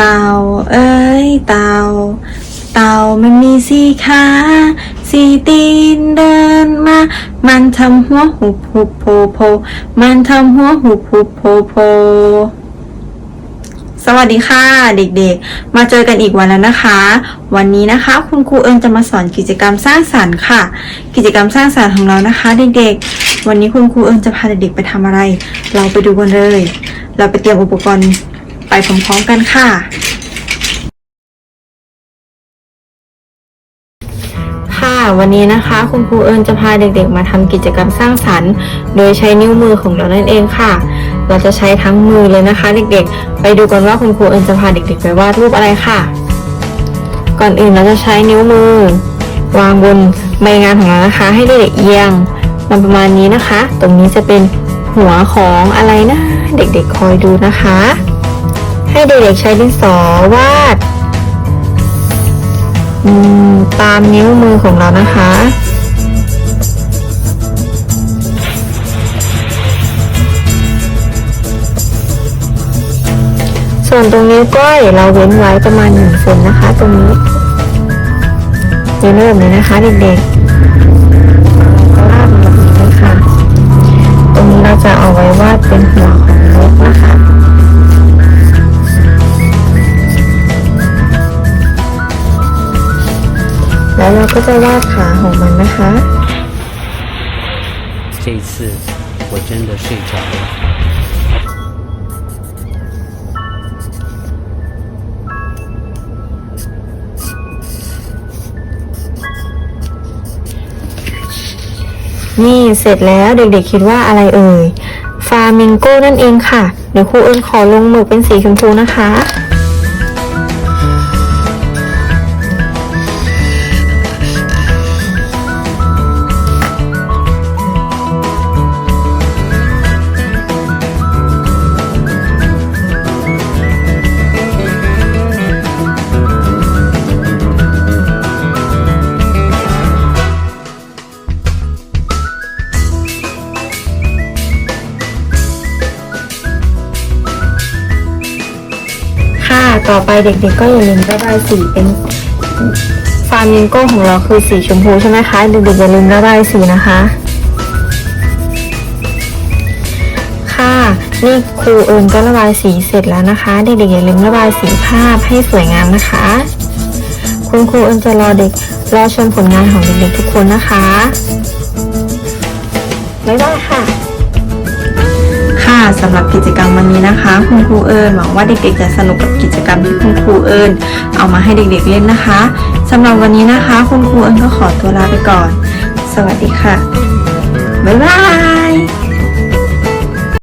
ต่าเอ้ยเต่าเต่ามันมีสี่ขาสี่ตีนเดินมา มันทำหัวหุบหุบโพโพมันทำหัวหุบหุบโพโพสวัสดีค่ะเด็กๆ มาเจอกันอีกวันแล้วนะคะ วันนี้นะคะคุณครูเอิญจะมาสอนกิจกรรมสร้างสรรค์ค่ะ กิจกรรมสร้างสรรค์ของเรานะคะ เด็กๆ วันนี้คุณครูเอิญจะพาเด็กๆไปทำอะไร เราไปดูกันเลย เราไปเตรียมอุปกรณ์ ไปพร้อมๆกันค่ะ ค่ะวันนี้นะคะ คุณครูเอิญจะพาเด็กๆ มาทำกิจกรรมสร้างสรรค์ โดยใช้นิ้วมือของเรานั่นเองค่ะ เราจะใช้ทั้งมือเลยนะคะ เด็กๆ ไปดูกันว่าคุณครูเอิญจะพาเด็กๆ ไปวาดรูปอะไรค่ะ ก่อนอื่นเราจะใช้นิ้วมือ วางบนใบงานของเรานะคะ ให้เด็กๆเอียงมันประมาณนี้นะคะ ตรงนี้จะเป็นหัวของอะไรนะ เด็กๆคอยดูนะคะ ให้เด็กๆใช้ดินสอวาดตามนิ้วมือของเรานะคะ ส่วนตรงนิ้วก้อยเราเว้นไว้ประมาณหนึ่งเซนนะคะ ตรงนี้เว้นไว้แบบนี้นะคะเด็กๆก็วาดแบบนี้นะคะตรงนี้เราจะเอาไว้วาดเป็นหัว แล้วเราก็จะวาดขาของมันนะคะ 这一次我真的睡着了。 นี่เสร็จแล้วเด็กๆคิดว่าอะไรเอ่ย ฟามิงโก้นั่นเองค่ะ เดี๋ยวครูเอิญขอลงหมึกเป็นสีชมพูนะคะ ต่อไปเด็กๆก็อย่าลืมระบายสีเป็นฟามิงโก้ของเราคือสีชมพูใช่ไหมคะเด็กๆอย่าลืมระบายสีนะคะ ค่ะนี่ครูเอิญก็ระบายสีเสร็จแล้วนะคะ เด็กๆอย่าลืมระบายสีภาพให้สวยงามนะคะ คุณครูเอิญจะรอเด็กรอชมผลงานของเด็กๆทุกคนนะคะบ๊ายบายค่ะ สำหรับกิจกรรมวันนี้นะคะ คุณครูเอิญหวังว่าเด็กๆจะสนุกกับกิจกรรมที่คุณครูเอิญเอามาให้เด็กๆเล่นนะคะสำหรับวันนี้นะคะ คุณครูเอิญก็ขอตัวลาไปก่อน สวัสดีค่ะบ๊ายบาย